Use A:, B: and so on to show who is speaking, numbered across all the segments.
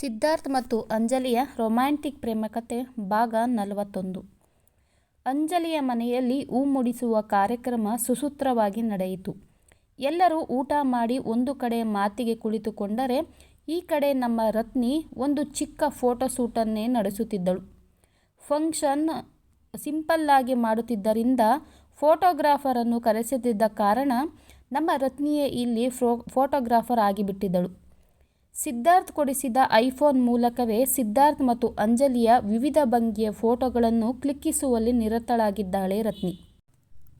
A: ಸಿದ್ಧಾರ್ಥ್ ಮತ್ತು ಅಂಜಲಿಯ ರೊಮ್ಯಾಂಟಿಕ್ ಪ್ರೇಮಕತೆ ಭಾಗ ನಲವತ್ತೊಂದು ಅಂಜಲಿಯ ಮನೆಯಲ್ಲಿ ಹೂ ಮುಡಿಸುವ ಕಾರ್ಯಕ್ರಮ ಸುಸೂತ್ರವಾಗಿ ನಡೆಯಿತು. ಎಲ್ಲರೂ ಊಟ ಮಾಡಿ ಒಂದು ಕಡೆ ಮಾತಿಗೆ ಕುಳಿತುಕೊಂಡರೆ ಈ ಕಡೆ ನಮ್ಮ ರತ್ನಿ ಒಂದು ಚಿಕ್ಕ ಫೋಟೋಶೂಟನ್ನೇ ನಡೆಸುತ್ತಿದ್ದಳು. ಫಂಕ್ಷನ್ ಸಿಂಪಲ್ಲಾಗಿ ಮಾಡುತ್ತಿದ್ದರಿಂದ ಫೋಟೋಗ್ರಾಫರನ್ನು ಕರೆಸದಿದ್ದ ಕಾರಣ ನಮ್ಮ ರತ್ನಿಯೇ ಇಲ್ಲಿ ಫೋಟೋಗ್ರಾಫರ್ ಆಗಿಬಿಟ್ಟಿದ್ದಳು. ಸಿದ್ಧಾರ್ಥ್ ಕೊಡಿಸಿದ ಐಫೋನ್ ಮೂಲಕವೇ ಸಿದ್ಧಾರ್ಥ್ ಮತ್ತು ಅಂಜಲಿಯ ವಿವಿಧ ಭಂಗಿಯ ಫೋಟೋಗಳನ್ನು ಕ್ಲಿಕ್ಕಿಸುವಲ್ಲಿ ನಿರತಳಾಗಿದ್ದಾಳೆ ರತ್ನಿ.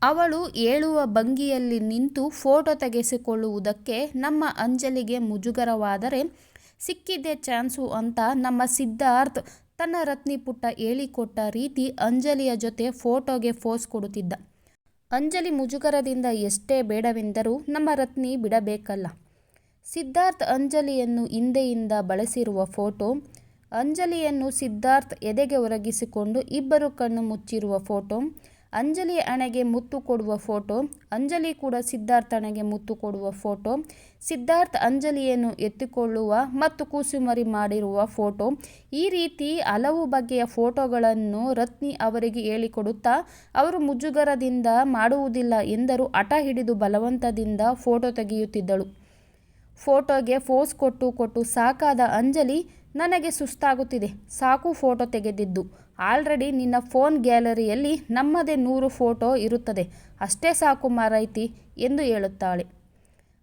A: ಅವಳು ಏಳುವ ಭಂಗಿಯಲ್ಲಿ ನಿಂತು ಫೋಟೋ ತೆಗೆಸಿಕೊಳ್ಳುವುದಕ್ಕೆ ನಮ್ಮ ಅಂಜಲಿಗೆ ಮುಜುಗರವಾದರೆ ಸಿಕ್ಕಿದ್ದೇ ಚಾನ್ಸು ಅಂತ ನಮ್ಮ ಸಿದ್ಧಾರ್ಥ್ ತನ್ನ ರತ್ನಿ ಪುಟ್ಟ ಹೇಳಿಕೊಟ್ಟ ರೀತಿ ಅಂಜಲಿಯ ಜೊತೆ ಫೋಟೋಗೆ ಫೋಸ್ ಕೊಡುತ್ತಿದ್ದ. ಅಂಜಲಿ ಮುಜುಗರದಿಂದ ಎಷ್ಟೇ ಬೇಡವೆಂದರೂ ನಮ್ಮ ರತ್ನಿ ಬಿಡಬೇಕಲ್ಲ. ಸಿದ್ಧಾರ್ಥ್ ಅಂಜಲಿಯನ್ನು ಹಿಂದೆಯಿಂದ ಬಳಸಿರುವ ಫೋಟೋ, ಅಂಜಲಿಯನ್ನು ಸಿದ್ಧಾರ್ಥ್ ಎದೆಗೆ ಒರಗಿಸಿಕೊಂಡು ಇಬ್ಬರು ಕಣ್ಣು ಮುಚ್ಚಿರುವ ಫೋಟೋ, ಅಂಜಲಿ ಹಣೆಗೆ ಮುತ್ತು ಕೊಡುವ ಫೋಟೋ, ಅಂಜಲಿ ಕೂಡ ಸಿದ್ಧಾರ್ಥ್ ಹಣೆಗೆ ಮುತ್ತು ಕೊಡುವ ಫೋಟೋ, ಸಿದ್ಧಾರ್ಥ್ ಅಂಜಲಿಯನ್ನು ಎತ್ತಿಕೊಳ್ಳುವ ಮತ್ತು ಕೂಸುಮರಿ ಮಾಡಿರುವ ಫೋಟೋ ಈ ರೀತಿ ಹಲವು ಬಗೆಯ ಫೋಟೋಗಳನ್ನು ರತ್ನಿ ಅವರಿಗೆ ಹೇಳಿಕೊಡುತ್ತಾ ಅವರು ಮುಜುಗರದಿಂದ ಮಾಡುವುದಿಲ್ಲ ಎಂದರೂ ಹಠ ಹಿಡಿದು ಬಲವಂತದಿಂದ ಫೋಟೋ ತೆಗೆಯುತ್ತಿದ್ದಳು. ಫೋಟೋಗೆ ಫೋಸ್ ಕೊಟ್ಟು ಕೊಟ್ಟು ಸಾಕಾದ ಅಂಜಲಿ ನನಗೆ ಸುಸ್ತಾಗುತ್ತಿದೆ ಸಾಕು ಫೋಟೋ ತೆಗೆದಿದ್ದು. ಆಲ್ರೆಡಿ ನಿನ್ನ ಫೋನ್ ಗ್ಯಾಲರಿಯಲ್ಲಿ ನಮ್ಮದೇ ನೂರು ಫೋಟೋ ಇರುತ್ತದೆ ಅಷ್ಟೇ ಸಾಕು ಮಾರೈತಿ ಎಂದು ಹೇಳುತ್ತಾಳೆ.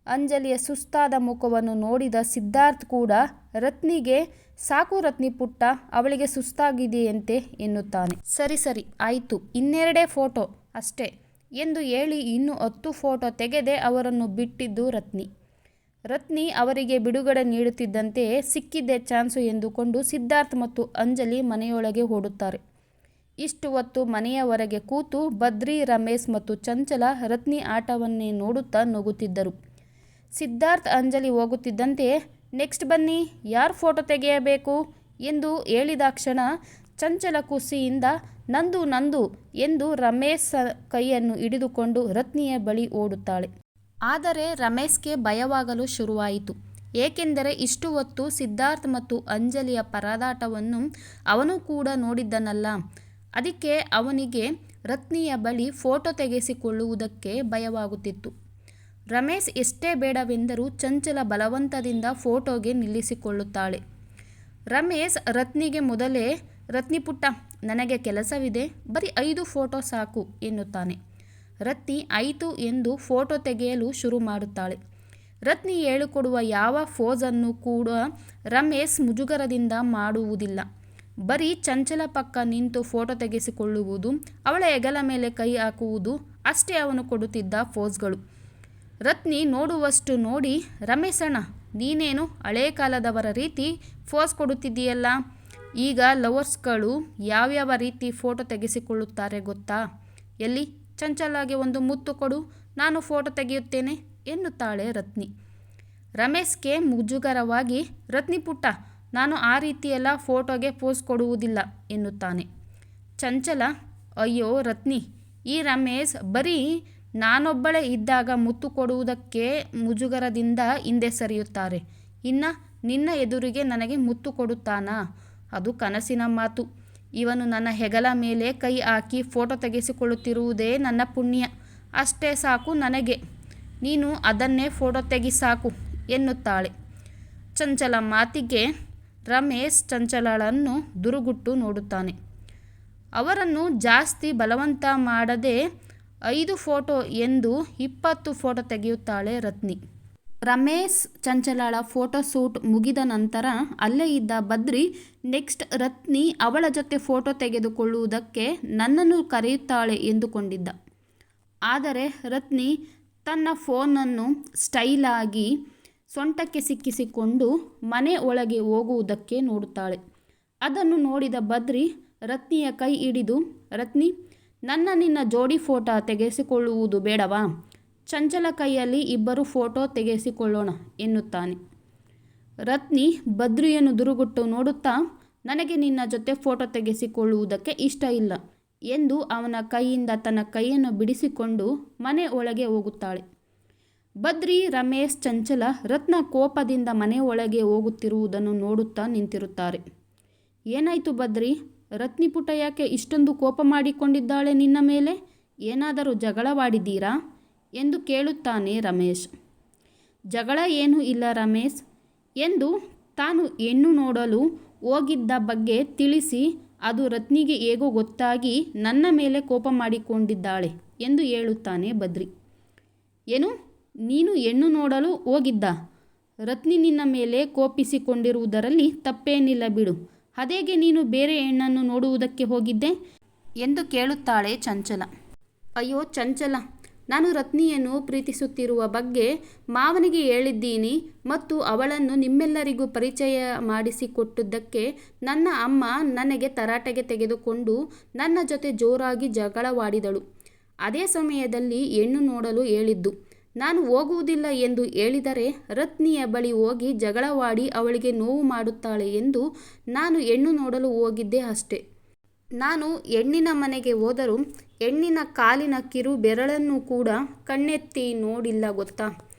A: ಅಂಜಲಿಯ ಸುಸ್ತಾದ ಮುಖವನ್ನು ನೋಡಿದ ಸಿದ್ಧಾರ್ಥ್ ಕೂಡ ರತ್ನಿಗೆ, ಸಾಕು ರತ್ನಿ ಪುಟ್ಟ, ಅವಳಿಗೆ ಸುಸ್ತಾಗಿದೆಯಂತೆ ಎನ್ನುತ್ತಾನೆ. ಸರಿ ಸರಿ, ಆಯಿತು, ಇನ್ನೆರಡೇ ಫೋಟೋ ಅಷ್ಟೇ ಎಂದು ಹೇಳಿ ಇನ್ನೂ ಹತ್ತು ಫೋಟೋ ತೆಗೆದೇ ಅವರನ್ನು ಬಿಟ್ಟಿದ್ದು ರತ್ನಿ. ರತ್ನಿ ಅವರಿಗೆ ಬಿಡುಗಡೆ ನೀಡುತ್ತಿದ್ದಂತೆ ಸಿಕ್ಕಿದ್ದೆ ಚಾನ್ಸು ಎಂದುಕೊಂಡು ಸಿದ್ಧಾರ್ಥ್ ಮತ್ತು ಅಂಜಲಿ ಮನೆಯೊಳಗೆ ಓಡುತ್ತಾರೆ. ಇಷ್ಟು ಹೊತ್ತು ಮನೆಯ ಕೂತು ಬದ್ರಿ, ರಮೇಶ್ ಮತ್ತು ಚಂಚಲ ರತ್ನಿ ಆಟವನ್ನೇ ನೋಡುತ್ತಾ ನಗುತ್ತಿದ್ದರು. ಸಿದ್ಧಾರ್ಥ್ ಅಂಜಲಿ ಹೋಗುತ್ತಿದ್ದಂತೆ ನೆಕ್ಸ್ಟ್ ಬನ್ನಿ ಯಾರು ಫೋಟೋ ತೆಗೆಯಬೇಕು ಎಂದು ಹೇಳಿದಾಕ್ಷಣ ಚಂಚಲ ಖುಷಿಯಿಂದ ನಂದು ನಂದು ಎಂದು ರಮೇಶ್ ಕೈಯನ್ನು ಹಿಡಿದುಕೊಂಡು ರತ್ನಿಯ ಬಳಿ ಓಡುತ್ತಾಳೆ. ಆದರೆ ರಮೇಶ್ಗೆ ಭಯವಾಗಲು ಶುರುವಾಯಿತು. ಏಕೆಂದರೆ ಇಷ್ಟು ಹೊತ್ತು ಸಿದ್ಧಾರ್ಥ್ ಮತ್ತು ಅಂಜಲಿಯ ಪರದಾಟವನ್ನು ಅವನು ಕೂಡ ನೋಡಿದ್ದನಲ್ಲ. ಅದಕ್ಕೆ ಅವನಿಗೆ ರತ್ನಿಯ ಬಳಿ ಫೋಟೋ ತೆಗೆಸಿಕೊಳ್ಳುವುದಕ್ಕೆ ಭಯವಾಗುತ್ತಿತ್ತು. ರಮೇಶ್ ಎಷ್ಟೇ ಬೇಡವೆಂದರೂ ಚಂಚಲ ಬಲವಂತದಿಂದ ಫೋಟೋಗೆ ನಿಲ್ಲಿಸಿಕೊಳ್ಳುತ್ತಾಳೆ. ರಮೇಶ್ ರತ್ನಿಗೆ ಮೊದಲೇ, ರತ್ನಿ ಪುಟ್ಟ, ನನಗೆ ಕೆಲಸವಿದೆ, ಬರೀ ಐದು ಫೋಟೋ ಸಾಕು, ಎನ್ನುತ್ತಾನೆ. ರತ್ನಿ ಆಯಿತು ಎಂದು ಫೋಟೋ ತೆಗೆಯಲು ಶುರು ಮಾಡುತ್ತಾಳೆ. ರತ್ನಿ ಹೇಳಿಕೊಡುವ ಯಾವ ಫೋಸನ್ನು ಕೂಡ ರಮೇಶ್ ಮುಜುಗರದಿಂದ ಮಾಡುವುದಿಲ್ಲ. ಬರೀ ಚಂಚಲ ಪಕ್ಕ ನಿಂತು ಫೋಟೋ ತೆಗೆಸಿಕೊಳ್ಳುವುದು, ಅವಳ ಹೆಗಲ ಮೇಲೆ ಕೈ ಹಾಕುವುದು ಅಷ್ಟೇ ಅವನು ಕೊಡುತ್ತಿದ್ದ ಫೋಸ್ಗಳು ರತ್ನಿ ನೋಡುವಷ್ಟು ನೋಡಿ ರಮೇಶಣ್ಣ ನೀನೇನು ಹಳೇ ಕಾಲದವರ ರೀತಿ ಫೋಸ್ ಕೊಡುತ್ತಿದ್ದೀಯಲ್ಲ. ಈಗ ಲವರ್ಸ್ಗಳು ಯಾವ್ಯಾವ ರೀತಿ ಫೋಟೋ ತೆಗೆಸಿಕೊಳ್ಳುತ್ತಾರೆ ಗೊತ್ತಾ ಎಲ್ಲಿ ಚಂಚಲಗೆ ಒಂದು ಮುತ್ತು ಕೊಡು, ನಾನು ಫೋಟೋ ತೆಗೆಯುತ್ತೇನೆ, ಎನ್ನುತ್ತಾಳೆ ರತ್ನಿ. ರಮೇಶ್ಗೆ ಮುಜುಗರವಾಗಿ, ರತ್ನಿ ಪುಟ್ಟ, ನಾನು ಆ ರೀತಿಯೆಲ್ಲ ಫೋಟೋಗೆ ಪೋಸ್ ಕೊಡುವುದಿಲ್ಲ, ಎನ್ನುತ್ತಾನೆ. ಚಂಚಲ, ಅಯ್ಯೋ ರತ್ನಿ, ಈ ರಮೇಶ್ ಬರೀ ನಾನೊಬ್ಬಳೇ ಇದ್ದಾಗ ಮುತ್ತು ಕೊಡುವುದಕ್ಕೆ ಮುಜುಗರದಿಂದ ಹಿಂದೆ ಸರಿಯುತ್ತಾರೆ. ಇನ್ನ ನಿನ್ನ ಎದುರಿಗೆ ನನಗೆ ಮುತ್ತು ಕೊಡುತ್ತಾನಾ ಅದು ಕನಸಿನ ಮಾತು. ಇವನು ನನ್ನ ಹೆಗಲ ಮೇಲೆ ಕೈ ಹಾಕಿ ಫೋಟೋ ತೆಗೆಸಿಕೊಳ್ಳುತ್ತಿರುವುದೇ ನನ್ನ ಪುಣ್ಯ ಅಷ್ಟೇ ಸಾಕು ನನಗೆ ನೀನು ಅದನ್ನೇ ಫೋಟೋ ತೆಗೆಸಾಕು ಎನ್ನುತ್ತಾಳೆ. ಚಂಚಲ ಮಾತಿಗೆ ರಮೇಶ್ ಚಂಚಲಳನ್ನು ದುರುಗುಟ್ಟು ನೋಡುತ್ತಾನೆ. ಅವರನ್ನು ಜಾಸ್ತಿ ಬಲವಂತ ಮಾಡದೆ ಐದು ಫೋಟೋ ಎಂದು ಇಪ್ಪತ್ತು ಫೋಟೋ ತೆಗೆಯುತ್ತಾಳೆ ರತ್ನಿ. ರಮೇಶ್ ಚಂಚಲಾಳ ಫೋಟೋ ಶೂಟ್ ಮುಗಿದ ನಂತರ ಅಲ್ಲೇ ಇದ್ದ ಬದ್ರಿ ನೆಕ್ಸ್ಟ್ ರತ್ನಿ ಅವಳ ಜೊತೆ ಫೋಟೋ ತೆಗೆದುಕೊಳ್ಳುವುದಕ್ಕೆ ನನ್ನನ್ನು ಕರೆಯುತ್ತಾಳೆ ಎಂದುಕೊಂಡಿದ್ದ. ಆದರೆ ರತ್ನಿ ತನ್ನ ಫೋನನ್ನು ಸ್ಟೈಲಾಗಿ ಸೊಂಟಕ್ಕೆ ಸಿಕ್ಕಿಸಿಕೊಂಡು ಮನೆ ಒಳಗೆ ಹೋಗುವುದಕ್ಕೆ ನೋಡುತ್ತಾಳೆ. ಅದನ್ನು ನೋಡಿದ ಬದ್ರಿ ರತ್ನಿಯ ಕೈ ಹಿಡಿದು, ರತ್ನಿ, ನನ್ನ ನಿನ್ನ ಜೋಡಿ ಫೋಟೋ ತೆಗೆಸಿಕೊಳ್ಳುವುದು ಬೇಡವಾ ಚಂಚಲ ಕೈಯಲ್ಲಿ ಇಬ್ಬರು ಫೋಟೋ ತೆಗೆಸಿಕೊಳ್ಳೋಣ ಎನ್ನುತ್ತಾನೆ. ರತ್ನಿ ಬದ್ರಿಯನ್ನು ದುರುಗುಟ್ಟು ನೋಡುತ್ತಾ, ನನಗೆ ನಿನ್ನ ಜೊತೆ ಫೋಟೋ ತೆಗೆಸಿಕೊಳ್ಳುವುದಕ್ಕೆ ಇಷ್ಟ ಇಲ್ಲ ಎಂದು ಅವನ ಕೈಯಿಂದ ತನ್ನ ಕೈಯನ್ನು ಬಿಡಿಸಿಕೊಂಡು ಮನೆ ಒಳಗೆ ಹೋಗುತ್ತಾಳೆ. ಬದ್ರಿ ರಮೇಶ್, ಚಂಚಲ ರತ್ನ ಕೋಪದಿಂದ ಮನೆ ಒಳಗೆ ಹೋಗುತ್ತಿರುವುದನ್ನು ನೋಡುತ್ತಾ ನಿಂತಿರುತ್ತಾರೆ ಏನಾಯಿತು ಬದ್ರಿ ರತ್ನಿಪುಟ ಯಾಕೆ ಇಷ್ಟೊಂದು ಕೋಪ ಮಾಡಿಕೊಂಡಿದ್ದಾಳೆ ನಿನ್ನ ಮೇಲೆ ಏನಾದರೂ ಜಗಳವಾಡಿದ್ದೀರಾ ಎಂದು ಕೇಳುತ್ತಾನೆ ರಮೇಶ್. ಜಗಳ ಏನೂ ಇಲ್ಲ ರಮೇಶ್ ಎಂದು ತಾನು ಹೆಣ್ಣು ನೋಡಲು ಹೋಗಿದ್ದ ಬಗ್ಗೆ ತಿಳಿಸಿ ಅದು ರತ್ನಿಗೆ ಹೇಗೋ ಗೊತ್ತಾಗಿ ನನ್ನ ಮೇಲೆ ಕೋಪ ಮಾಡಿಕೊಂಡಿದ್ದಾಳೆ ಎಂದು ಹೇಳುತ್ತಾನೆ ಬದ್ರಿ. ಏನು? ನೀನು ಹೆಣ್ಣು ನೋಡಲು ಹೋಗಿದ್ದ? ರತ್ನಿ ನಿನ್ನ ಮೇಲೆ ಕೋಪಿಸಿಕೊಂಡಿರುವುದರಲ್ಲಿ ತಪ್ಪೇನಿಲ್ಲ ಬಿಡು. ಅದೇಗೆ ನೀನು ಬೇರೆ ಹೆಣ್ಣನ್ನು ನೋಡುವುದಕ್ಕೆ ಹೋಗಿದ್ದೆ? ಎಂದು ಕೇಳುತ್ತಾಳೆ ಚಂಚಲ. ಅಯ್ಯೋ ಚಂಚಲ ನಾನು ರತ್ನಿಯನ್ನು ಪ್ರೀತಿಸುತ್ತಿರುವ ಬಗ್ಗೆ ಮಾವನಿಗೆ ಹೇಳಿದ್ದೀನಿ ಮತ್ತು ಅವಳನ್ನು ನಿಮ್ಮೆಲ್ಲರಿಗೂ ಪರಿಚಯ ಮಾಡಿಸಿಕೊಟ್ಟದ್ದಕ್ಕೆ ನನ್ನ ಅಮ್ಮ ನನಗೆ ತರಾಟೆಗೆ ತೆಗೆದುಕೊಂಡು ನನ್ನ ಜೊತೆ ಜೋರಾಗಿ ಜಗಳವಾಡಿದಳು. ಅದೇ ಸಮಯದಲ್ಲಿ ಹೆಣ್ಣು ನೋಡಲು ಹೇಳಿದ್ದು, ನಾನು ಹೋಗುವುದಿಲ್ಲ ಎಂದು ಹೇಳಿದರೆ ರತ್ನಿಯ ಬಳಿ ಹೋಗಿ ಜಗಳವಾಡಿ ಅವಳಿಗೆ ನೋವು ಮಾಡುತ್ತಾಳೆ ಎಂದು ನಾನು ಹೆಣ್ಣು ನೋಡಲು ಹೋಗಿದ್ದೆ ಅಷ್ಟೆ. ನಾನು ಹೆಣ್ಣಿನ ಮನೆಗೆ ಹೋದರೂ ಹೆಣ್ಣಿನ ಕಾಲಿನ ಕಿರು ಬೆರಳನ್ನು ಕೂಡ ಕಣ್ಣೆತ್ತಿ ನೋಡಿಲ್ಲ ಗೊತ್ತಾ?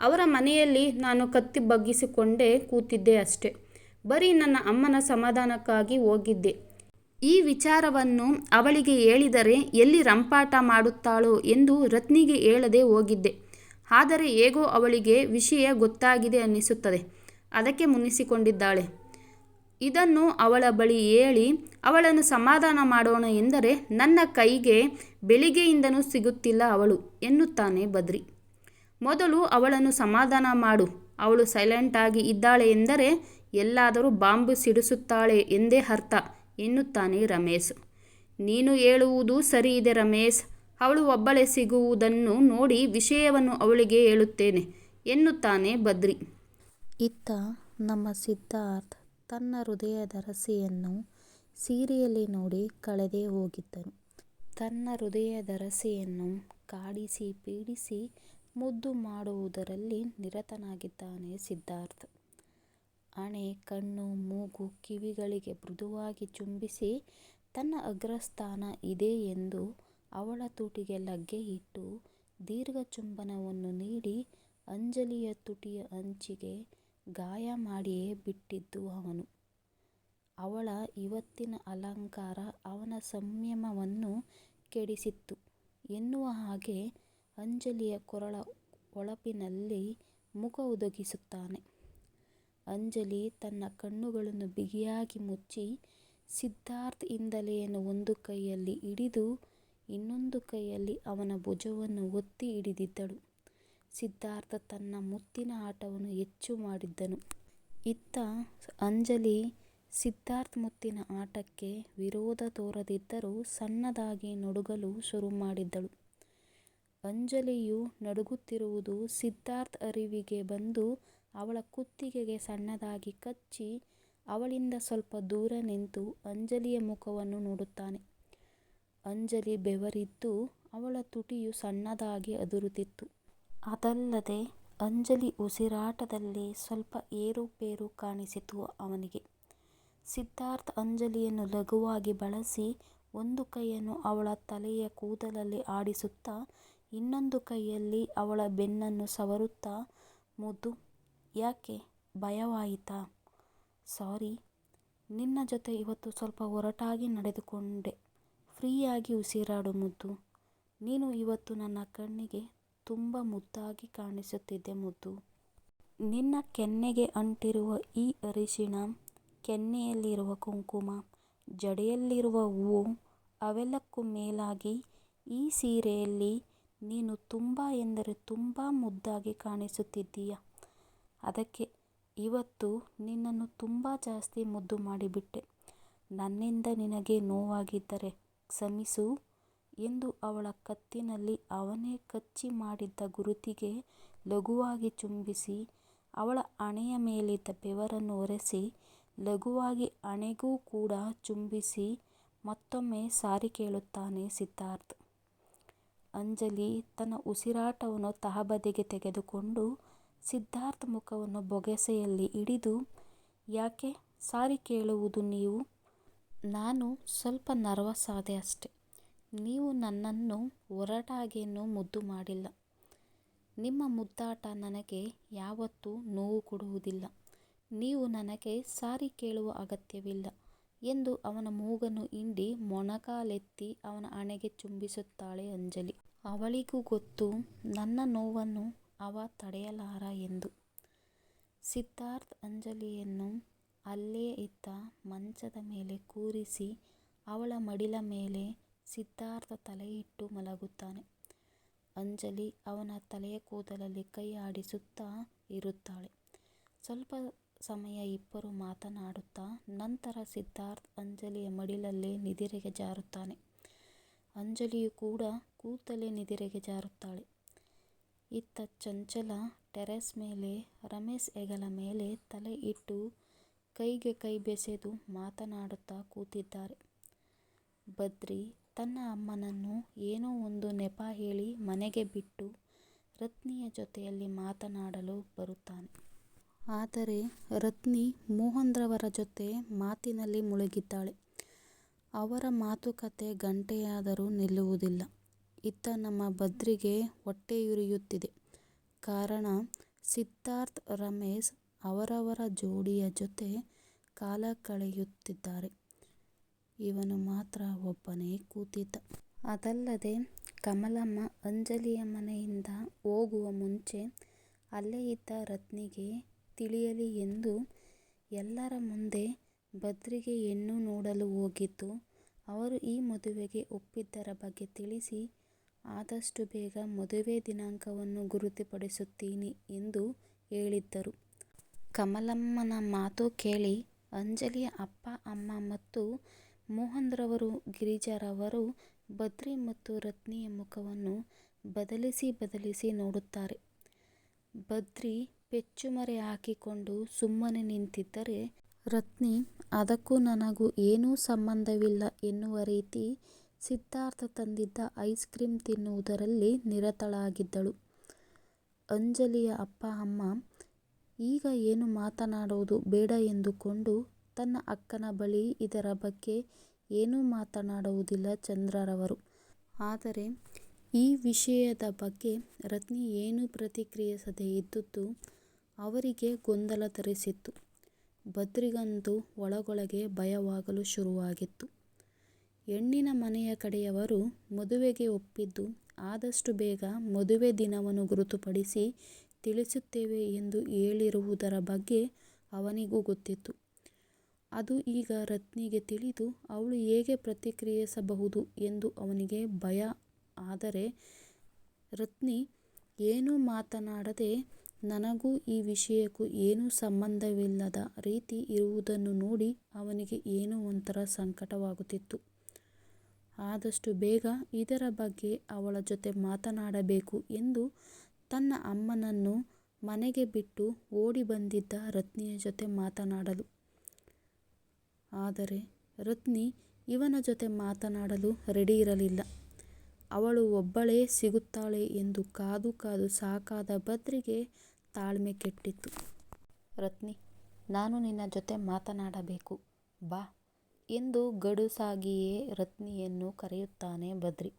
A: ಅವರ ಮನೆಯಲ್ಲಿ ನಾನು ಕತ್ತಿ ಬಗ್ಗಿಸಿಕೊಂಡೇ ಕೂತಿದ್ದೆ ಅಷ್ಟೆ. ಬರೀ ನನ್ನ ಅಮ್ಮನ ಸಮಾಧಾನಕ್ಕಾಗಿ ಹೋಗಿದ್ದೆ. ಈ ವಿಚಾರವನ್ನು ಅವಳಿಗೆ ಹೇಳಿದರೆ ಎಲ್ಲಿ ರಂಪಾಟ ಮಾಡುತ್ತಾಳೋ ಎಂದು ರತ್ನಿಗೆ ಹೇಳದೆ ಹೋಗಿದ್ದೆ. ಆದರೆ ಹೇಗೋ ಅವಳಿಗೆ ವಿಷಯ ಗೊತ್ತಾಗಿದೆ ಅನ್ನಿಸುತ್ತದೆ. ಅದಕ್ಕೆ ಮುನಿಸಿಕೊಂಡಿದ್ದಾಳೆ ಇದನ್ನು ಅವಳ ಬಳಿ ಹೇಳಿ, ಅವಳನ್ನು ಸಮಾಧಾನ ಮಾಡೋಣ ಎಂದರೆ ನನ್ನ ಕೈಗೆ ಬೆಳಿಗ್ಗೆಯಿಂದನೂ ಸಿಗುತ್ತಿಲ್ಲ ಅವಳು ಎನ್ನುತ್ತಾನೆ ಬದ್ರಿ. ಮೊದಲು ಅವಳನ್ನು ಸಮಾಧಾನ ಮಾಡು, ಅವಳು ಸೈಲೆಂಟಾಗಿ ಇದ್ದಾಳೆ ಎಂದರೆ ಎಲ್ಲಾದರೂ ಬಾಂಬು ಸಿಡಿಸುತ್ತಾಳೆ ಎಂದೇ ಅರ್ಥ ಎನ್ನುತ್ತಾನೆ ರಮೇಶ್. ನೀನು ಹೇಳುವುದು ಸರಿ ಇದೆ ರಮೇಶ್, ಅವಳು ಒಬ್ಬಳೇ ಸಿಗುವುದನ್ನು ನೋಡಿ ವಿಷಯವನ್ನು ಅವಳಿಗೆ ಹೇಳುತ್ತೇನೆ ಎನ್ನುತ್ತಾನೆ ಬದ್ರಿ.
B: ಇತ್ತ ನಮ್ಮ ಸಿದ್ಧಾರ್ಥ್ ತನ್ನ ಹೃದಯದ ರಸೆಯನ್ನು ಸೀರೆಯಲ್ಲಿ ನೋಡಿ ಕಳೆದೇ ಹೋಗಿದ್ದನು ತನ್ನ ಹೃದಯದ ರಸೆಯನ್ನು ಕಾಡಿಸಿ ಪೀಡಿಸಿ ಮುದ್ದು ಮಾಡುವುದರಲ್ಲಿ ನಿರತನಾಗಿದ್ದಾನೆ ಸಿದ್ಧಾರ್ಥ. ಹಣೆ ಕಣ್ಣು, ಮೂಗು, ಕಿವಿಗಳಿಗೆ ಮೃದುವಾಗಿ ಚುಂಬಿಸಿ ತನ್ನ ಅಗ್ರಸ್ಥಾನ ಇದೆ ಎಂದು ಅವಳ ತುಟಿಗೆ ಲಗ್ಗೆ ಇಟ್ಟು ದೀರ್ಘ ಚುಂಬನವನ್ನು ನೀಡಿ ಅಂಜಲಿಯ ತುಟಿಯ ಅಂಚಿಗೆ ಗಾಯ ಮಾಡಿಯೇ ಬಿಟ್ಟಿದ್ದು ಅವನು. ಅವಳ ಇವತ್ತಿನ ಅಲಂಕಾರ ಅವನ ಸಂಯಮವನ್ನು ಕೆಡಿಸಿತ್ತು. ಎನ್ನುವ ಹಾಗೆ ಅಂಜಲಿಯ ಕೊರಳ ಹೊಳಪಿನಲ್ಲಿ ಮುಖ ಒದಗಿಸುತ್ತಾನೆ. ಅಂಜಲಿ ತನ್ನ ಕಣ್ಣುಗಳನ್ನು ಬಿಗಿಯಾಗಿ ಮುಚ್ಚಿ ಸಿದ್ಧಾರ್ಥ್ ಹಿಂದಲೆಯನ್ನು ಒಂದು ಕೈಯಲ್ಲಿ ಹಿಡಿದು ಇನ್ನೊಂದು ಕೈಯಲ್ಲಿ ಅವನ ಭುಜವನ್ನು ಒತ್ತಿ ಹಿಡಿದಿದ್ದಳು. ಸಿದ್ಧಾರ್ಥ ತನ್ನ ಮುತ್ತಿನ ಆಟವನ್ನು ಹೆಚ್ಚು ಮಾಡಿದ್ದನು. ಇತ್ತ ಅಂಜಲಿ ಸಿದ್ಧಾರ್ಥ್ ಮುತ್ತಿನ ಆಟಕ್ಕೆ ವಿರೋಧ ತೋರದಿದ್ದರೂ ಸಣ್ಣದಾಗಿ ನಡುಗಲು ಶುರು ಮಾಡಿದ್ದಳು. ಅಂಜಲಿಯು ನಡುಗುತ್ತಿರುವುದು ಸಿದ್ಧಾರ್ಥ್ ಅರಿವಿಗೆ ಬಂದು ಅವಳ ಕುತ್ತಿಗೆಗೆ ಸಣ್ಣದಾಗಿ ಕಚ್ಚಿ ಅವಳಿಂದ ಸ್ವಲ್ಪ ದೂರ ನಿಂತು ಅಂಜಲಿಯ ಮುಖವನ್ನು ನೋಡುತ್ತಾನೆ. ಅಂಜಲಿ ಬೆವರಿದ್ದು ಅವಳ ತುಟಿಯು ಸಣ್ಣದಾಗಿ ಅದುರುತ್ತಿತ್ತು. ಅದಲ್ಲದೆ ಅಂಜಲಿ ಉಸಿರಾಟದಲ್ಲಿ ಸ್ವಲ್ಪ ಏರುಪೇರು ಕಾಣಿಸಿತು ಅವನಿಗೆ. ಸಿದ್ಧಾರ್ಥ ಅಂಜಲಿಯನ್ನು ಲಘುವಾಗಿ ಬಳಸಿ ಒಂದು ಕೈಯನ್ನು ಅವಳ ತಲೆಯ ಕೂದಲಲ್ಲಿ ಆಡಿಸುತ್ತಾ, ಇನ್ನೊಂದು ಕೈಯಲ್ಲಿ ಅವಳ ಬೆನ್ನನ್ನು ಸವರುತ್ತಾ, ಮುದ್ದು, ಯಾಕೆ? ಭಯವಾಯಿತಾ? ಸಾರಿ, ನಿನ್ನ ಜೊತೆ ಇವತ್ತು ಸ್ವಲ್ಪ ಒರಟಾಗಿ ನಡೆದುಕೊಂಡೆ. ಫ್ರೀಯಾಗಿ ಉಸಿರಾಡು ಮುದ್ದು. ನೀನು ಇವತ್ತು ನನ್ನ ಕಣ್ಣಿಗೆ ತುಂಬ ಮುದ್ದಾಗಿ ಕಾಣಿಸುತ್ತಿದೆ ಮುದ್ದು. ನಿನ್ನ ಕೆನ್ನೆಗೆ ಅಂಟಿರುವ ಈ ಅರಿಶಿಣ, ಕೆನ್ನೆಯಲ್ಲಿರುವ ಕುಂಕುಮ, ಜಡೆಯಲ್ಲಿರುವ ಹೂವು ಅವೆಲ್ಲಕ್ಕೂ ಮೇಲಾಗಿ ಈ ಸೀರೆಯಲ್ಲಿ ನೀನು ತುಂಬ ಎಂದರೆ ತುಂಬ ಮುದ್ದಾಗಿ ಕಾಣಿಸುತ್ತಿದ್ದೀಯ. ಅದಕ್ಕೆ ಇವತ್ತು ನಿನ್ನನ್ನು ತುಂಬ ಜಾಸ್ತಿ ಮುದ್ದು ಮಾಡಿಬಿಟ್ಟೆ. ನನ್ನಿಂದ ನಿನಗೆ ನೋವಾಗಿದ್ದರೆ ಕ್ಷಮಿಸು. ಎಂದು ಅವಳ ಕತ್ತಿನಲ್ಲಿ ಅವನೇ ಕಚ್ಚಿ ಮಾಡಿದ್ದ ಗುರುತಿಗೆ ಲಘುವಾಗಿ ಚುಂಬಿಸಿ, ಅವಳ ಹಣೆಯ ಮೇಲಿದ್ದ ಬೆವರನ್ನು ಒರೆಸಿ, ಲಘುವಾಗಿ ಹಣೆಗೂ ಕೂಡ ಚುಂಬಿಸಿ ಮತ್ತೊಮ್ಮೆ ಸಾರಿ ಕೇಳುತ್ತಾನೆ ಸಿದ್ಧಾರ್ಥ್. ಅಂಜಲಿ ತನ್ನ ಉಸಿರಾಟವನ್ನು ತಹಬದಿಗೆ ತೆಗೆದುಕೊಂಡು ಸಿದ್ಧಾರ್ಥ್ ಮುಖವನ್ನು ಬೊಗಸೆಯಲ್ಲಿ ಹಿಡಿದು, ಯಾಕೆ ಸಾರಿ ಕೇಳುವುದು ನೀವು? ನಾನು ಸ್ವಲ್ಪ ನರ್ವಸ್ ಆದೆ ಅಷ್ಟೆ. ನೀವು ನನ್ನನ್ನು ಒರಟಾಗೇನೂ ಮುದ್ದು ಮಾಡಿಲ್ಲ. ನಿಮ್ಮ ಮುದ್ದಾಟ ನನಗೆ ಯಾವತ್ತೂ ನೋವು ಕೊಡುವುದಿಲ್ಲ. ನೀವು ನನಗೆ ಸಾರಿ ಕೇಳುವ ಅಗತ್ಯವಿಲ್ಲ ಎಂದು ಅವನ ಮೂಗನ್ನು ಹಿಂಡಿ ಮೊಣಕಾಲೆತ್ತಿ ಅವನ ಹಣೆಗೆ ಚುಂಬಿಸುತ್ತಾಳೆ ಅಂಜಲಿ. ಅವಳಿಗೂ ಗೊತ್ತು ನನ್ನ ನೋವನ್ನು ಅವ ತಡೆಯಲಾರ ಎಂದು. ಸಿದ್ಧಾರ್ಥ್ ಅಂಜಲಿಯನ್ನು ಅಲ್ಲೇ ಇದ್ದ ಮಂಚದ ಮೇಲೆ ಕೂರಿಸಿ ಅವಳ ಮಡಿಲ ಮೇಲೆ ಸಿದ್ಧಾರ್ಥ ತಲೆಯಿಟ್ಟು ಮಲಗುತ್ತಾನೆ. ಅಂಜಲಿ ಅವನ ತಲೆಯ ಕೂದಲಲ್ಲಿ ಕೈ ಆಡಿಸುತ್ತಾ ಇರುತ್ತಾಳೆ. ಸ್ವಲ್ಪ ಸಮಯ ಇಬ್ಬರು ಮಾತನಾಡುತ್ತಾ ನಂತರ ಸಿದ್ಧಾರ್ಥ ಅಂಜಲಿಯ ಮಡಿಲಲ್ಲೇ ನಿದಿರೆಗೆ ಜಾರುತ್ತಾನೆ. ಅಂಜಲಿಯು ಕೂಡ ಕೂತಲೇ ನಿದಿರೆಗೆ ಜಾರುತ್ತಾಳೆ. ಇತ್ತ ಚಂಚಲ ಟೆರೆಸ್ ಮೇಲೆ ರಮೇಶ್ ಹೆಗಲ ಮೇಲೆ ತಲೆ ಇಟ್ಟು ಕೈಗೆ ಕೈ ಬೆಸೆದು ಮಾತನಾಡುತ್ತಾ ಕೂತಿದ್ದಾರೆ. ಬದ್ರಿ ತನ್ನ ಅಮ್ಮನನ್ನು ಏನೋ ಒಂದು ನೆಪ ಹೇಳಿ ಮನೆಗೆ ಬಿಟ್ಟು ರತ್ನಿಯ ಜೊತೆಯಲ್ಲಿ ಮಾತನಾಡಲು ಬರುತ್ತಾನೆ. ಆದರೆ ರತ್ನಿ ಮೋಹನ್ರವರ ಜೊತೆ ಮಾತಿನಲ್ಲಿ ಮುಳುಗಿದ್ದಾಳೆ. ಅವರ ಮಾತುಕತೆ ಗಂಟೆಯಾದರೂ ನಿಲ್ಲುವುದಿಲ್ಲ. ಇತ್ತ ನಮ್ಮ ಬದ್ರಿಗೆ ಹೊಟ್ಟೆಯುರಿಯುತ್ತಿದೆ. ಕಾರಣ ಸಿದ್ಧಾರ್ಥ್ ರಮೇಶ್ ಅವರವರ ಜೋಡಿಯ ಜೊತೆ ಕಾಲ ಕಳೆಯುತ್ತಿದ್ದಾರೆ. ಇವನು ಮಾತ್ರ ಒಬ್ಬನೇ ಕೂತಿದ್ದ. ಅದಲ್ಲದೆ ಕಮಲಮ್ಮ ಅಂಜಲಿಯ ಮನೆಯಿಂದ ಹೋಗುವ ಮುಂಚೆ ಅಲ್ಲೇ ಇದ್ದ ರತ್ನಿಗೆ ತಿಳಿಯಲಿ ಎಂದು ಎಲ್ಲರ ಮುಂದೆ ಬದ್ರಿಗೆ ಹೆಣ್ಣು ನೋಡಲು ಹೋಗಿದ್ದು, ಅವರು ಈ ಮದುವೆಗೆ ಒಪ್ಪಿದ್ದರ ಬಗ್ಗೆ ತಿಳಿಸಿ, ಆದಷ್ಟು ಬೇಗ ಮದುವೆ ದಿನಾಂಕವನ್ನು ಗುರುತುಪಡಿಸುತ್ತೀನಿ ಎಂದು ಹೇಳಿದ್ದರು. ಕಮಲಮ್ಮನ ಮಾತು ಕೇಳಿ ಅಂಜಲಿಯ ಅಪ್ಪ, ಅಮ್ಮ ಮತ್ತು ಮೋಹನ್ರವರು, ಗಿರಿಜಾರವರು ಬದ್ರಿ ಮತ್ತು ರತ್ನಿಯ ಮುಖವನ್ನು ಬದಲಿಸಿ ಬದಲಿಸಿ ನೋಡುತ್ತಾರೆ. ಬದ್ರಿ ಪೆಚ್ಚುಮರೆ ಹಾಕಿಕೊಂಡು ಸುಮ್ಮನೆ ನಿಂತಿದ್ದರೆ ರತ್ನಿ, ಅದಕ್ಕೂ ನನಗೂ ಏನೂ ಸಂಬಂಧವಿಲ್ಲ ಎನ್ನುವ ರೀತಿ ಸಿದ್ಧಾರ್ಥ ತಂದಿದ್ದ ಐಸ್ ಕ್ರೀಮ್ ತಿನ್ನುವುದರಲ್ಲಿ ನಿರತಳಾಗಿದ್ದಳು. ಅಂಜಲಿಯ ಅಪ್ಪ, ಅಮ್ಮ, ಈಗ ಏನು ಮಾತನಾಡುವುದು ಬೇಡ ಎಂದುಕೊಂಡು ತನ್ನ ಅಕ್ಕನ ಬಳಿ ಇದರ ಬಗ್ಗೆ ಏನೂ ಮಾತನಾಡುವುದಿಲ್ಲ ಚಂದ್ರರವರು. ಆದರೆ ಈ ವಿಷಯದ ಬಗ್ಗೆ ರತ್ನಿ ಏನೂ ಪ್ರತಿಕ್ರಿಯಿಸದೇ ಇದ್ದುದು ಅವರಿಗೆ ಗೊಂದಲ ತರಿಸಿತ್ತು. ಬದ್ರಿಗಂತೂ ಒಳಗೊಳಗೆ ಭಯವಾಗಲು ಶುರುವಾಗಿತ್ತು. ಹೆಣ್ಣಿನ ಮನೆಯ ಕಡೆಯವರು ಮದುವೆಗೆ ಒಪ್ಪಿದ್ದು, ಆದಷ್ಟು ಬೇಗ ಮದುವೆ ದಿನವನ್ನು ಗುರುತುಪಡಿಸಿ ತಿಳಿಸುತ್ತೇವೆ ಎಂದು ಹೇಳಿರುವುದರ ಬಗ್ಗೆ ಅವನಿಗೂ ಗೊತ್ತಿತ್ತು. ಅದು ಈಗ ರತ್ನಿಗೆ ತಿಳಿದು ಅವಳು ಹೇಗೆ ಪ್ರತಿಕ್ರಿಯಿಸಬಹುದು ಎಂದು ಅವನಿಗೆ ಭಯ. ಆದರೆ ರತ್ನಿ ಏನೂ ಮಾತನಾಡದೆ, ನನಗೂ ಈ ವಿಷಯಕ್ಕೂ ಏನೂ ಸಂಬಂಧವಿಲ್ಲದ ರೀತಿ ಇರುವುದನ್ನು ನೋಡಿ ಅವನಿಗೆ ಏನೋ ಒಂಥರ ಸಂಕಟವಾಗುತ್ತಿತ್ತು. ಆದಷ್ಟು ಬೇಗ ಇದರ ಬಗ್ಗೆ ಅವಳ ಜೊತೆ ಮಾತನಾಡಬೇಕು ಎಂದು ತನ್ನ ಅಮ್ಮನನ್ನು ಮನೆಗೆ ಬಿಟ್ಟು ಓಡಿ ಬಂದಿದ್ದ ರತ್ನಿಯ ಜೊತೆ ಮಾತನಾಡಲು ಆದರೆ ರತ್ನಿ ಇವನ ಜೊತೆ ಮಾತನಾಡಲು ರೆಡಿ ಇರಲಿಲ್ಲ. ಅವಳು ಒಬ್ಬಳೇ ಸಿಗುತ್ತಾಳೆ ಎಂದು ಕಾದು ಕಾದು ಸಾಕಾದ ಬದ್ರಿಗೆ ತಾಳ್ಮೆ ಕೆಟ್ಟಿತ್ತು. ರತ್ನಿ, ನಾನು ನಿನ್ನ ಜೊತೆ ಮಾತನಾಡಬೇಕು, ಬಾ ಎಂದು ಗಡುಸಾಗಿಯೇ ರತ್ನಿಯನ್ನು ಕರೆಯುತ್ತಾನೆ ಬದ್ರಿ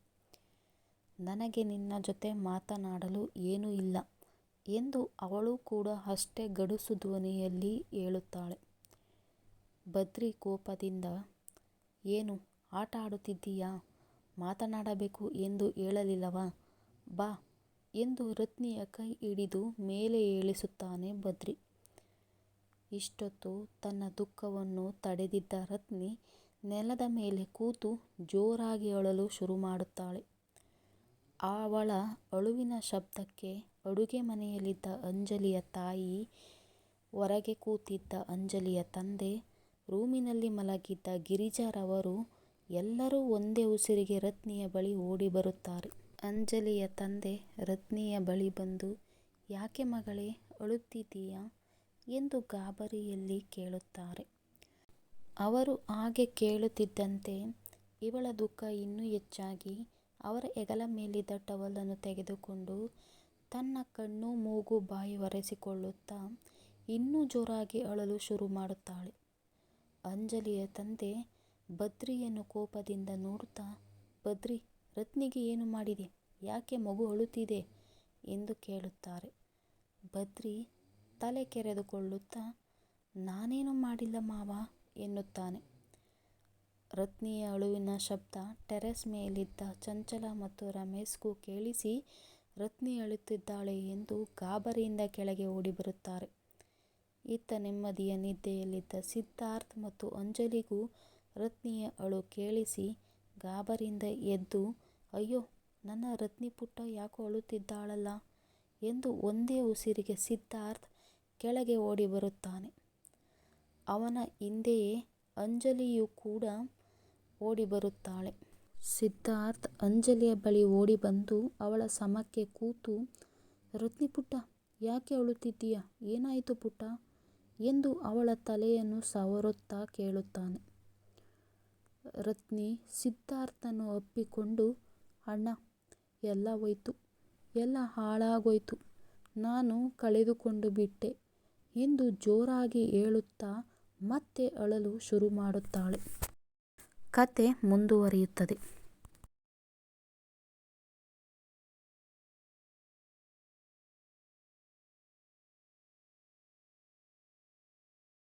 B: ನನಗೆ ನಿನ್ನ ಜೊತೆ ಮಾತನಾಡಲು ಏನೂ ಇಲ್ಲ ಎಂದು ಅವಳು ಕೂಡ ಅಷ್ಟೇ ಗಡುಸು ಧ್ವನಿಯಲ್ಲಿ ಹೇಳುತ್ತಾಳೆ. ಬದ್ರಿ ಕೋಪದಿಂದ, ಏನು, ಆಟ ಆಡುತ್ತಿದ್ದೀಯಾ? ಮಾತನಾಡಬೇಕು ಎಂದು ಹೇಳಲಿಲ್ಲವಾ? ಬಾ ಎಂದು ರತ್ನಿಯ ಕೈ ಹಿಡಿದು ಮೇಲೆ ಏಳಿಸುತ್ತಾನೆ ಬದ್ರಿ. ಇಷ್ಟೊತ್ತು ತನ್ನ ದುಃಖವನ್ನು ತಡೆದಿದ್ದ ರತ್ನಿ ನೆಲದ ಮೇಲೆ ಕೂತು ಜೋರಾಗಿ ಅಳಲು ಶುರು ಮಾಡುತ್ತಾಳೆ ಅವಳ ಅಳುವಿನ ಶಬ್ದಕ್ಕೆ ಅಡುಗೆ ಮನೆಯಲ್ಲಿದ್ದ ಅಂಜಲಿಯ ತಾಯಿ ಹೊರಗೆ ಕೂತಿದ್ದ ಅಂಜಲಿಯ ತಂದೆ ರೂಮಿನಲ್ಲಿ ಮಲಗಿದ್ದ ಗಿರಿಜಾರವರು ಎಲ್ಲರೂ ಒಂದೇ ಉಸಿರಿಗೆ ರತ್ನಿಯ ಬಳಿ ಓಡಿ ಬರುತ್ತಾರೆ. ಅಂಜಲಿಯ ತಂದೆ ರತ್ನಿಯ ಬಳಿ ಬಂದು, ಯಾಕೆ ಮಗಳೇ, ಅಳುತ್ತಿದ್ದೀಯಾ? ಎಂದು ಗಾಬರಿಯಲ್ಲಿ ಕೇಳುತ್ತಾರೆ. ಅವರು ಹಾಗೆ ಕೇಳುತ್ತಿದ್ದಂತೆ ಇವಳ ದುಃಖ ಇನ್ನೂ ಹೆಚ್ಚಾಗಿ ಅವರ ಹೆಗಲ ಮೇಲಿದ್ದ ಟವಲನ್ನು ತೆಗೆದುಕೊಂಡು ತನ್ನ ಕಣ್ಣು ಮೂಗು ಬಾಯಿ ಒರೆಸಿಕೊಳ್ಳುತ್ತಾ ಇನ್ನೂ ಜೋರಾಗಿ ಅಳಲು ಶುರು ಮಾಡುತ್ತಾಳೆ. ಅಂಜಲಿಯ ತಂದೆ ಬದ್ರಿಯನ್ನು ಕೋಪದಿಂದ ನೋಡುತ್ತಾ, ಬದ್ರಿ, ರತ್ನಿಗೆ ಏನು ಮಾಡಿದೆ? ಯಾಕೆ ಮಗು ಅಳುತ್ತಿದೆ? ಎಂದು ಕೇಳುತ್ತಾರೆ. ಬದ್ರಿ ತಲೆ ಕೆರೆದುಕೊಳ್ಳುತ್ತಾ, ನಾನೇನು ಮಾಡಿಲ್ಲ ಮಾವ? ಎನ್ನುತ್ತಾನೆ. ರತ್ನಿಯ ಅಳುವಿನ ಶಬ್ದ ಟೆರೆಸ್ ಮೇಲಿದ್ದ ಚಂಚಲ ಮತ್ತು ರಮೇಶ್ಗೂ ಕೇಳಿಸಿ, ರತ್ನಿ ಅಳುತ್ತಿದ್ದಾಳೆ ಎಂದು ಗಾಬರಿಯಿಂದ ಕೆಳಗೆ ಓಡಿಬರುತ್ತಾರೆ ಇತ್ತ ನೆಮ್ಮದಿಯ ನಿದ್ದೆಯಲ್ಲಿದ್ದ ಸಿದ್ಧಾರ್ಥ್ ಮತ್ತು ಅಂಜಲಿಗೂ ರತ್ನಿಯ ಅಳು ಕೇಳಿಸಿ ಗಾಬರಿಯಿಂದ ಎದ್ದು, ಅಯ್ಯೋ, ನನ್ನ ರತ್ನಿ ಪುಟ್ಟ ಯಾಕೋ ಅಳುತ್ತಿದ್ದಾಳಲ್ಲ? ಎಂದು ಒಂದೇ ಉಸಿರಿಗೆ ಸಿದ್ಧಾರ್ಥ್ ಕೆಳಗೆ ಓಡಿ ಬರುತ್ತಾನೆ. ಅವನ ಹಿಂದೆಯೇ ಅಂಜಲಿಯೂ ಕೂಡ ಓಡಿ ಬರುತ್ತಾಳೆ. ಸಿದ್ಧಾರ್ಥ್ ಅಂಜಲಿಯ ಬಳಿ ಓಡಿ ಬಂದು ಅವಳ ಸಮಕ್ಕೆ ಕೂತು, ರತ್ನಿ ಪುಟ್ಟ, ಯಾಕೆ ಅಳುತ್ತಿದ್ದೀಯ? ಏನಾಯಿತು ಪುಟ್ಟ? ಎಂದು ಅವಳ ತಲೆಯನ್ನು ಸವರುತ್ತಾ ಕೇಳುತ್ತಾನೆ. ರತ್ನಿ ಸಿದ್ಧಾರ್ಥನು ಅಪ್ಪಿಕೊಂಡು ಅಣ್ಣ, ಎಲ್ಲ ಹೋಯ್ತು. ಎಲ್ಲ ಹಾಳಾಗೋಯ್ತು. ನಾನು ಕಳೆದುಕೊಂಡು ಬಿಟ್ಟೆ ಎಂದು ಜೋರಾಗಿ ಹೇಳುತ್ತಾ ಮತ್ತೆ ಅಳಲು ಶುರು ಮಾಡುತ್ತಾಳೆ. ಕತೆ ಮುಂದುವರಿಯುತ್ತದೆ.